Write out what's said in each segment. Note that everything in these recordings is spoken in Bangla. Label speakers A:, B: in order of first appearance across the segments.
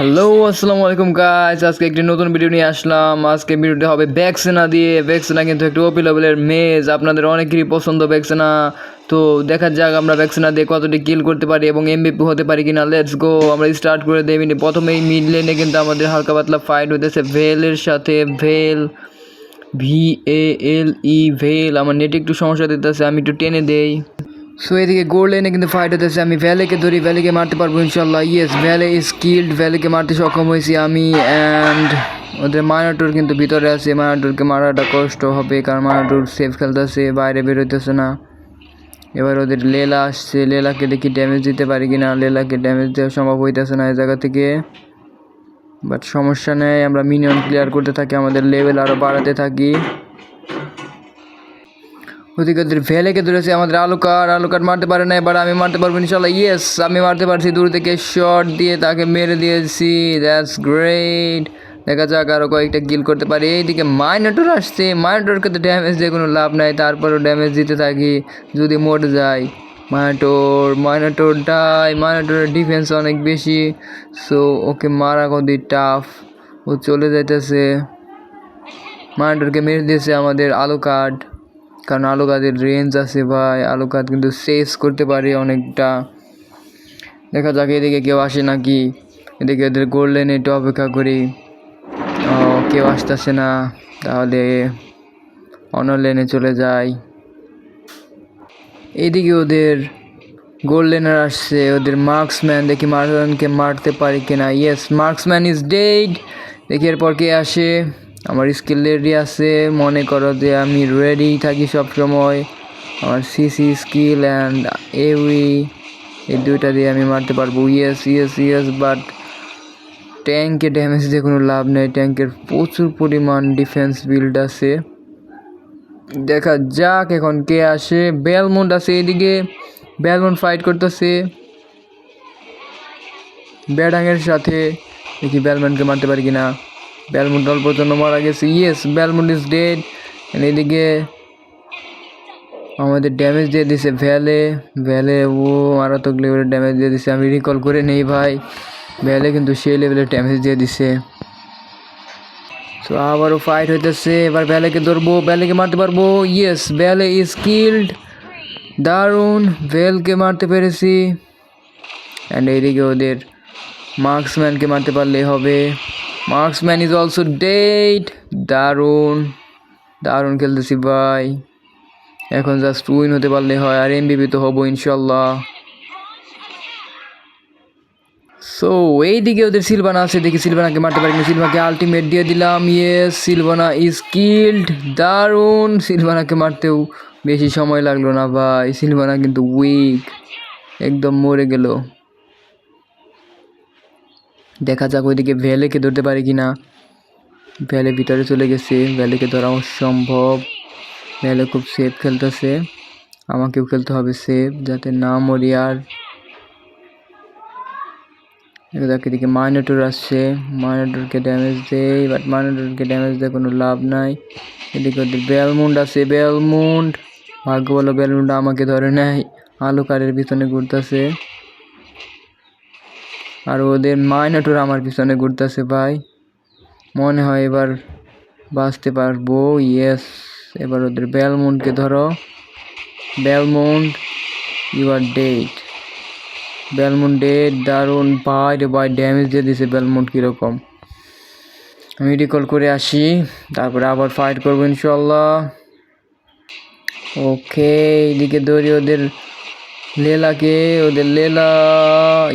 A: হ্যালো আসসালামু আলাইকুম গাইস আজকে একটি নতুন ভিডিও নিয়ে আসলাম। আজকে ভিডিওটি হবে ব্যাকসেনা দিয়ে। ব্যাকসেনা কিন্তু একটি ওপি লেভেলের মেজ আপনাদের অনেকেরই পছন্দ ব্যাকসেনা তো দেখা যাক আমরা ব্যাকসেনা দিয়ে কতটি কিল করতে পারি এবং এমবিপি হতে পারি কিনা। লেটস গো আমরা স্টার্ট করে দেই। প্রথমেই মিড লেনে কিন্তু আমাদের হালকা পাতলা ফাইট হতেছে ভেলের সাথে ভেল ভি এ এল ই ভেল আমার নেটে একটু সমস্যা দিতেছে। আমি একটু টেনে দেই। সো এদিকে গোল্ড লাইনে কিন্তু ফাইট হতেছে আমি ভ্যালেকে ধরি, ভ্যালিকে মারতে পারব ইনশাল্লাহ ইয়েস ভ্যালে স্কিল্ড ভ্যালিকে মারতে সক্ষম হয়েছি আমি অ্যান্ড ওদের মায়াটোর কিন্তু ভিতরে আছে। মায়াটোরকে মারাটা কষ্ট হবে কারণ মায়াটোর সেফ খেলতেছে, বাইরে বেরোতেছে না। এবার ওদের লেলা আসছে। লেলাকে দেখি ড্যামেজ দিতে পারি কিনা। লেলাকে ড্যামেজ দেওয়া সম্ভব হইতেছে না এই জায়গা থেকে। বাট সমস্যা নেই, আমরা মিনিয়ন ক্লিয়ার করতে থাকি, আমাদের লেভেল আরও বাড়াতে থাকি। ওদিকে ভেলেকে ধরেছে আমাদের আলুকার। আলুকার মারতে পারে না, এবার আমি মারতে পারব ইনশাল্লাহ ইয়েস আমি মারতে পারছি। দূর থেকে শট দিয়ে তাকে মেরে দিয়েছি। দ্যাটস গ্রেট দেখা যাক আরও কয়েকটা গিল করতে পারি। এইদিকে মাইনাটোর আসছে। মাইনাটোরকে তো ড্যামেজ দিয়ে কোনো লাভ নাই। তারপরও ড্যামেজ দিতে থাকি, যদি মরে যায় মাইনাটোর মাইনাটোর ডাই মাইনাটোরের ডিফেন্স অনেক বেশি। সো ওকে মারা কদি টাফ ও চলে যাইতেছে। মাইনাটোরকে মেরে দিয়েছে আমাদের আলু কার্ড কারণ আলু গাছের রেঞ্জ আছে ভাই আলু গাছ কিন্তু সেস করতে পারে অনেকটা। দেখা যাক এদিকে কেউ আসে নাকি? এদিকে ওদের গোল্ডেন একটু অপেক্ষা করি। কেউ আসতেছে না, তাহলে অন্য লেনে চলে যাই। এইদিকে ওদের গোল্ডেনার আসছে, ওদের মার্কসম্যান দেখি মার্কসম্যানকে মারতে পারি কিনা। ইয়েস মার্কসম্যান ইজ ডেড দেখি এরপর কে আসে। আমার স্কিল রেডি আছে, মনে করো যে আমি রেডি থাকি সব সময় আমার সিসি স্কিল অ্যান্ড এউই এই দুইটা দিয়ে আমি মারতে পারব। ইয়েস ইয়েস ইয়েস বাট ট্যাঙ্কে ড্যামেজ দিয়ে কোনো লাভ নেই। ট্যাঙ্কের প্রচুর পরিমাণ ডিফেন্স বিল্ড আছে। দেখা যাক এখন কে আসে। বেলমুন্ড আছে এদিকে বেলমন্ড ফাইট করতেছে। ব্যাডাঙের সাথে। দেখি ব্যালমুন্ডকে মারতে পারি কিনা। ব্যালমুন্ড অল্প জন্য মারা গেছে। ইয়েস ব্যালমুন্ড ইজ ডেড এদিকে আমাদের ড্যামেজ দিয়ে দিছে ভ্যালে। ভ্যালে ও মারাত্মক লেভেলের ড্যামেজ দিয়ে দিছে। আমি রিকল করে নেই ভাই। ভ্যালে কিন্তু সেই লেভেলের ড্যামেজ দিয়ে দিছে। তো আবারও ফাইট হইতেছে। এবার ভ্যালেকে ধরবো, ভ্যালেকে মারতে পারব। ইয়েস ভ্যালে ইজ কিল্ড দারুণ ভেলকে মারতে পেরেছি। অ্যান্ড এইদিকে ওদের মার্কসম্যানকে মারতে পারলেই হবে। মার্কসম্যান ইজ অলসো ডেট দারুণ দারুণ খেলতেছি, ভাই। এখন জাস্ট উইন হতে পারলে হয়, আর এমবিবি তো হব ইনশাল্লাহ সো এইদিকে ওদের সিলভানা আছে, দেখি সিলভানাকে মারতে পারি সিলভাকে আলটিমেট দিয়ে দিলাম ইয়েস সিলভানা ইজ কিল্ড দারুণ, সিলভানাকে মারতেও বেশি সময় লাগল না, ভাই। সিলভানা কিন্তু উইক একদম মরে গেল। দেখা যাক ওইদিকে ভ্যালেকে ধরতে পারি কি না ভ্যালে ভিতরে চলে গেছে। ভ্যালেকে ধরা অসম্ভব। ভ্যালে খুব সেফ খেলতেছে। আমাকেও খেলতে হবে সেফ যাতে না মরি আর। এদিকে মাইনেটোর আসছে। মাইনেটোরকে ড্যামেজ দেয় বাট মাইনেটোরকে ড্যামেজ দেয় কোনো লাভ নাই। এদিকে ওদের বেলমুন্ড আছে বেলমুন্ড ভাগ্য বলো বেলমুন্ড আমাকে ধরে নেয় আলু কারের পিছনে ঘুরতেছে। আর ওদের মাইনেটোর আমার পিছনে ঘুরতেছে ভাই। মনে হয় এবার বাঁচতে পারব ইয়েস এবার ওদের বেলমুন্ডকে ধরো। Belmond you are dead Belmond dead দারুণ ভাই রে ভাই ড্যামেজ দিয়ে দিছে বেলমুন্ড কীরকম। আমি রিকল করে আসি, তারপরে আবার ফাইট করব ইনশাল্লাহ। ওকে এইদিকে দৌড়ি ওদের লেলাকে ওদের লেলা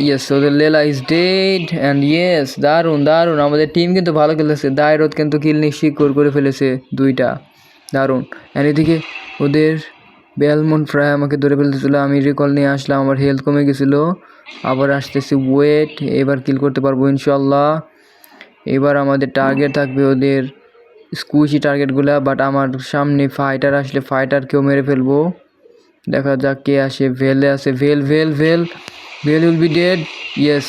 A: ইয়েস ওদের লেলা ইজ ডেড অ্যান্ড ইয়েস দারুণ দারুণ। আমাদের টিম কিন্তু ভালো খেলেছে দায়রত কিন্তু কিল নিশ্চিত করে ফেলেছে দুইটা। দারুণ। অ্যান্ড এদিকে ওদের বেলমন প্রায় আমাকে ধরে ফেলতেছিল। আমি রিকল নিয়ে আসলাম, আমার হেলথ কমে গেছিল। আবার আসতেছি ওয়েট এবার কিল করতে পারব ইনশাল্লাহ এবার আমাদের টার্গেট থাকবে ওদের স্কুচি টার্গেটগুলা বাট আমার সামনে ফাইটার আসলে ফাইটারকেও মেরে ফেলব। দেখা যাক কে আসে। ভেলে আসে। Vale Vale Vale. Vale will be dead. Yes,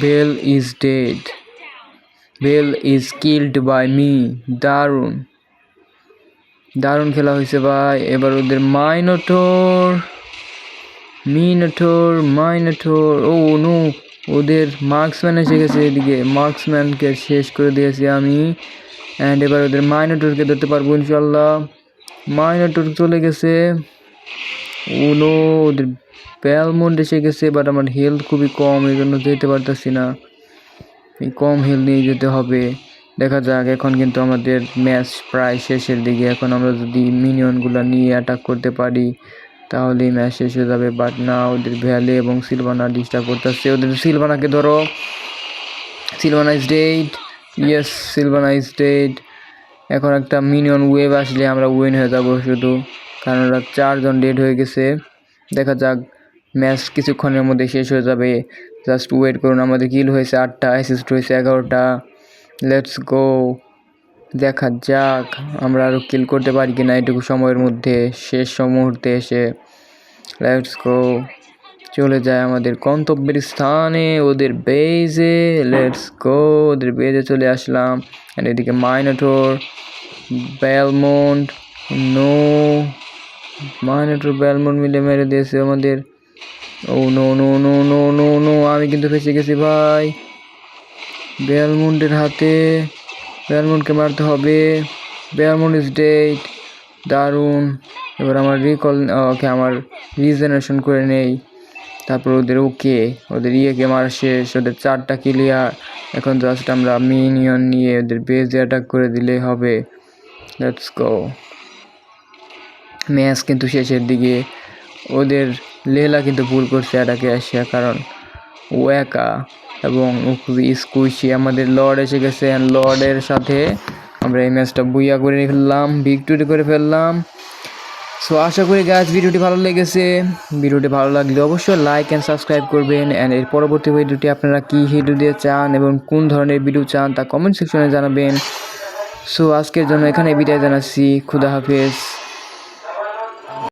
A: Vale is dead. Vale is killed by me. দারুণ। দারুণ খেলা হয়েছে ভাই। এবার ওদের মাইনোটোর মিনোটোর মাইনোটোর ও নো ওদের মার্কসম্যান এসে গেছে এদিকে। মার্কসম্যানকে শেষ করে দিয়েছি আমি। অ্যান্ড এবার ওদের মাইনোটরকে ধরতে পারব ইনশাল্লাহ। মাইনোটর চলে গেছে। উনো ওদের ব্যালমন্ড এসে গেছে বাট আমার হেলথ খুবই কম এই জন্য যেতে পারতেছি না। এই কম হেলথ নিয়ে যেতে হবে। দেখা যাক, এখন কিন্তু আমাদের ম্যাচ প্রায় শেষের দিকে। এখন আমরা যদি মিনিয়নগুলো নিয়ে অ্যাটাক করতে পারি তাহলে ম্যাচ শেষ হয়ে যাবে। বাট না ওদের ভ্যালে এবং সিলভানা ডিস্টার্ব করতেছে। ওদের সিলভানাকে ধরো। Silvanna is dead yes Silvanna is dead এখন একটা মিনিয়ন ওয়েভ আসলে আমরা উইন হয়ে যাব শুধু। কারণ ওরা চারজন ডেড হয়ে গেছে। দেখা যাক ম্যাচ কিছুক্ষণের মধ্যে শেষ হয়ে যাবে। জাস্ট ওয়েট করুন, আমাদের কিল হয়েছে আটটা অ্যাসিস্ট হয়েছে এগারোটা। লেটস গো দেখা যাক, আমরা আরও কিল করতে পারি কি না এটুকু সময়ের মধ্যে, শেষ মুহূর্তে এসে। লেটস গো চলে যায় আমাদের গন্তব্যের স্থানে, ওদের বেজে লেটস গো ওদের বেজে চলে আসলাম। এদিকে মাইনোটোর বেলমন্ড নো মাইনোটোর ব্যালমন্ড মিলে মেরে দিয়েছে আমাদের। ও, no no no no no no, আমি কিন্তু ফেসে গেছি ভাই। ব্যালমন্ডের হাতে ব্যালমন্ডকে মারতে হবে। ব্যালমন্ড ইজ ডেট দারুণ। এবার আমার রিকল ওকে আমার রিজেনারেশন করে নেই। তারপর ওদের ওকে, ওদের ইয়েকে মারা শেষ, ওদের চারটা ক্লিয়ার। এখন জাস্ট আমরা মিনিয়ন নিয়ে ওদের বেজে অ্যাটাক করে দিলেই হবে। লেটস গো ম্যাচ কিন্তু শেষের দিকে ওদের লেলা কিন্তু ভুল করছে অ্যাটাকে আসিয়া, কারণ ও একা এবং স্কুইশি আমাদের লর্ড এসে গেছে অ্যান্ড লর্ডের সাথে আমরা এই ম্যাচটা বুইয়া করে ফেললাম ভিক্টোরি করে ফেললাম। সো আশা করি গাছ ভিডিওটি ভালো লেগেছে। ভিডিওটি ভালো লাগলে অবশ্যই লাইক অ্যান্ড সাবস্ক্রাইব করবেন অ্যান্ড এর পরবর্তী ভিডিওটি আপনারা কী ভিডিও দিয়ে চান এবং কোন ধরনের ভিডিও চান তা কমেন্ট সেকশনে জানাবেন। সো আজকের জন্য এখানে বিদায় জানাচ্ছি। খুদা হাফেজ।